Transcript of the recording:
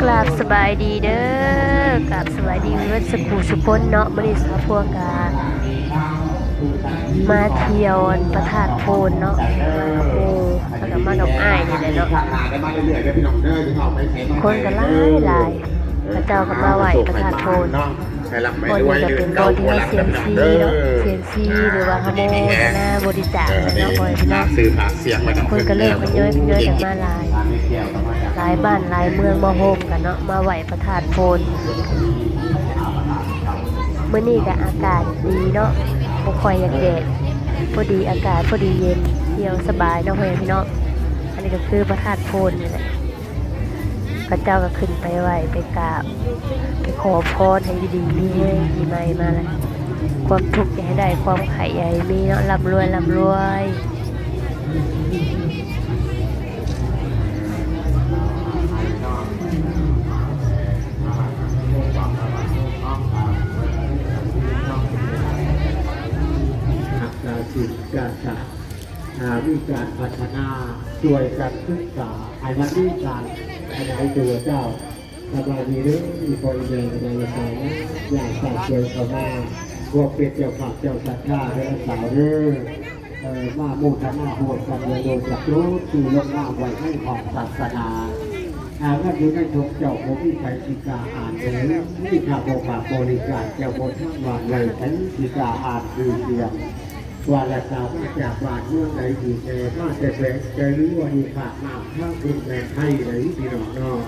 บายดีเด้อกับสวัสดีเวทสกูสุคนเนาะมื้อนี้สาวพวกกามาเที่ยวประทาดโพนเนาะโอ้แล้วก็มากับอ้ายนี่แหละเนาะทางหาได้มาเรื่อยๆได้พี่น้องเด้อที่เขาไปใช้คนก็หลายหลายพระเจ้าก็มาไหวประทาดโพนน้อง ใช้ลำไปบนด้วยนี้ก็เดือเป็นนบเก้าอที่หัวให้หลังเซียมดำๆซีเด้อเนาะเซียมซีหรือว่าขโมยหน้าบริจาคเนาะบ่อยพี่น้องซื้อหาเสียงมาคนก็เริ่มมันย่อยมันย่อยกันมาหลายหลายบ้านหลายเมืองมาโฮมกันเนาะมาไหวประทานโพนเมื่อนี้ก็อากาศดีเนาะบ่ค่อยอยากแดดพอดีอากาศพอดีเย็นเที่ยวสบายเนาะเพื่อนพี่เนาะอันนี้ก็คือประทานโพนนี่แหละ พระเจ้าก็ขึ้นไปไหวไปกราบ ไปขอพรให้ดีมีเฮ้ยปีใหม่มาเลยความทุกข์อย่าให้ได้ความไข่ใหญ่มีเนาะร่ำรวยร่ำรวยการศึกการศาหาวิการพัฒนาช่วยกันศึกษาให้มันมีการ ขยายตัวเจ้าสบายดีหรือมีคนเดินในสายอย่างสาช่วยเขามาพวกเป็นเจ้าขับเจ้าสัตว์ข้าเรื่องสาวเรื่องเอ่อมาโมทนาโหดกันเลยโดยจักรู้คือลงหน้าไว้ให้ของศาสนาหากว่าอยู่ในทงเจ้าผมมีใครสิกาอ่านหรือมีข้าโบกาบริการเจ้าบนทั้งวันเลยฉันสิกาอ่านคือเสียง ว่าและสาวมาจากบ้านเมืองไหนดีแท้มาแต่แฝงใจรู้ว่ามีขาดน้ำข้างคุณแม่ให้ไหนพี่น้องเนาะ